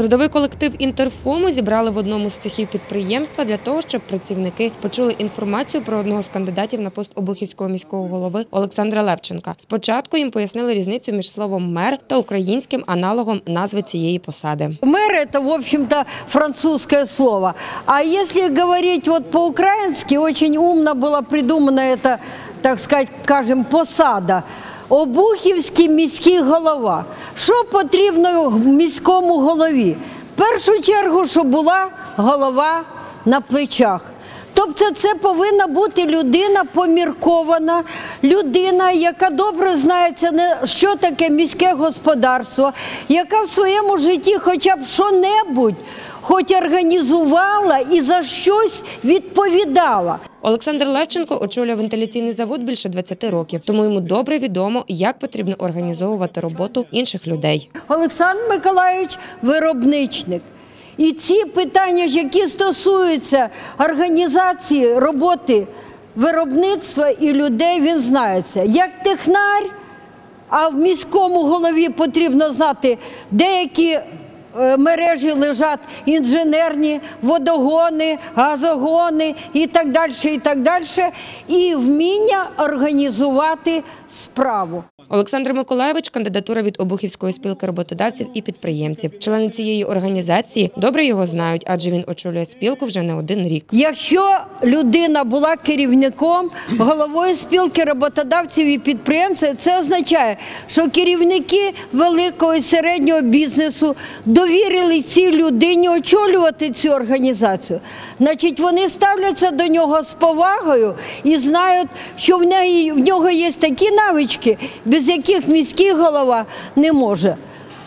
Трудовий колектив Інтерфому зібрали в одному з цехів підприємства для того, щоб працівники почули інформацію про одного з кандидатів на пост обухівського міського голови Олександра Левченка. Спочатку їм пояснили різницю між словом мер та українським аналогом назви цієї посади. Мэр – это, в общем-то, французское слово. А если говорить вот по-украински, очень умно было придумано это, так сказать, скажем, посада. Обухівський міський голова. Що потрібно міському голові? В першу чергу, щоб була голова на плечах. Тобто це повинна бути людина поміркована, людина, яка добре знається, що таке міське господарство, яка в своєму житті хоча б що-небудь, хоч організувала і за щось відповідала. Олександр Левченко очолює вентиляційний завод більше 20 років, тому йому добре відомо, як потрібно організовувати роботу інших людей. Олександр Миколайович виробничник. І ці питання, які стосуються організації роботи виробництва і людей, він знається. Як технар, а в міському голові потрібно знати, деякі мережі лежать інженерні, водогони, газогони і так далі, і так далі, і вміння організувати справу. Олександр Миколаєвич кандидатура від Обухівської спілки роботодавців і підприємців. Члени цієї організації добре його знають, адже він очолює спілку вже не один рік. Якщо людина була керівником, головою спілки роботодавців і підприємців, це означає, що керівники великого і середнього бізнесу довірили цій людині очолювати цю організацію. Значить, вони ставляться до нього з повагою і знають, що в нього є такі навички, без яких міський голова не може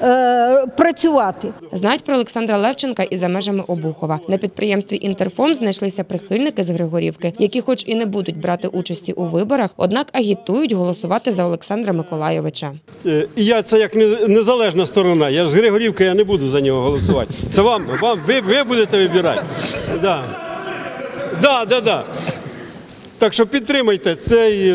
е, працювати. Знають про Олександра Левченка і за межами Обухова. На підприємстві Інтерфом знайшлися прихильники з Григорівки, які, хоч і не будуть брати участі у виборах, однак агітують голосувати за Олександра Миколайовича. Е, І я це як незалежна сторона. Я ж з Григорівки, я не буду за нього голосувати. Це вам, вам ви, ви будете вибирати. Да. Да, да, да. Так що підтримайте цей.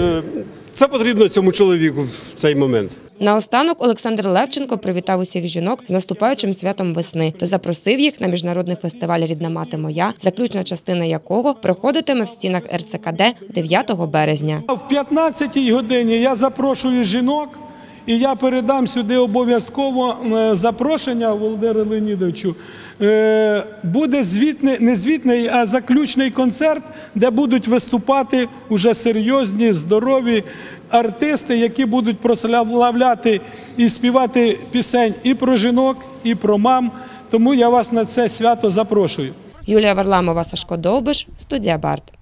Це потрібно цьому чоловіку в цей момент. Наостанок Олександр Левченко привітав усіх жінок з наступаючим святом весни та запросив їх на міжнародний фестиваль Рідна мати моя, заключна частина якого проходитиме в стінах РЦКД 9 березня. В 15-й годині я запрошую жінок, і я передам сюди обов'язково е, запрошення Володимиру Леонідовичу. Е, Буде звітний, не звітний, а заключний концерт, де будуть виступати уже серйозні, здорові артисти, які будуть прославляти і співати пісень і про жінок, і про мам. Тому я вас на це свято запрошую. Юлія Варламова, Сашко Довбиш, студія Барт.